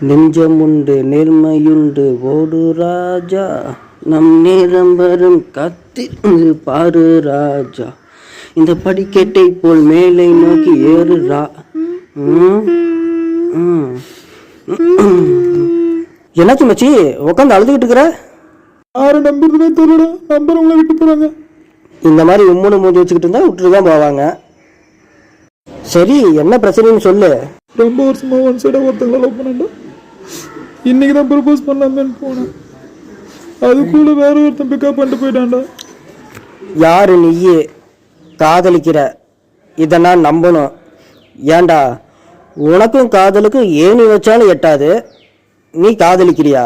நெஞ்சமுண்டு நேர்மையுண்டு ஓடு ராஜா. நம் நேரம் வரும் கத்திருந்து பாரு ராஜா. இந்த படிக்கட்டை போல் மேலே நோக்கி ஏறு ரா ம், ம். என்னாச்சு மச்சி? உட்காந்து அழுதுகிட்டு இருக்கிற? யாரை நம்புறதுனே தெரியல. நம்புறவங்கள விட்டு போறாங்க. இந்த மாதிரி உம்முன்னு மூஞ்சி வச்சுக்கிட்டு இருந்தா விட்டுட்டு தான் போவாங்க. சரி என்ன பிரச்சனைன்னு சொல்லு. ரொம்ப வருஷமா ஒன் சைடா ஒருத்தங்கள லவ் பண்ணேன்டா இன்னைக்கு தான் ப்ரப்போஸ் பண்ணலாமேன்னு போனேன் அதுக்குள்ள வேற ஒருத்தன் பிக்கப் பண்ணிட்டு போயிட்டான்டா. யாரு நீயே? காதலிக்கிற. இதை நான் நம்பணும். ஏன்டா? உனக்கும் காதலுக்கும் ஏணி வச்சாலும் எட்டாது. நீ காதலிக்கிறியா?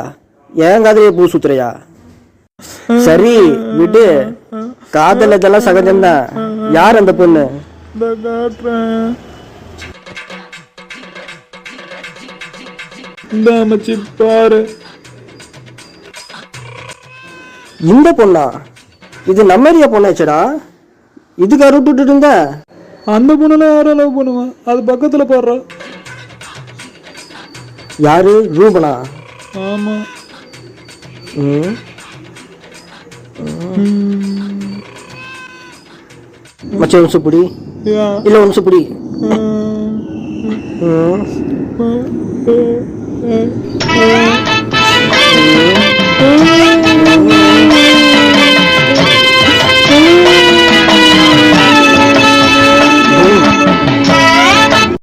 ஏன் காதலிய பூ சுத்துறியா? சரி விடு. காதல் இதெல்லாம் சகஜம்தான். யார் அந்த பொண்ணு? பாரு. இந்த பொண்ணா? இது நம்ம ஏரியா பொண்ணாச்சடா இதுக்கு அறுட்டு விட்டுட்டு இருந்த? அந்த பொண்ணுல யாரும் லவ் பண்ணுவான் அது பக்கத்துல பாடுறா. யாரு? ரூபனா? ஆமா. ம். மச்சான் ஒன்சு புடி. இல்ல ஒன்சு புடி. ம்.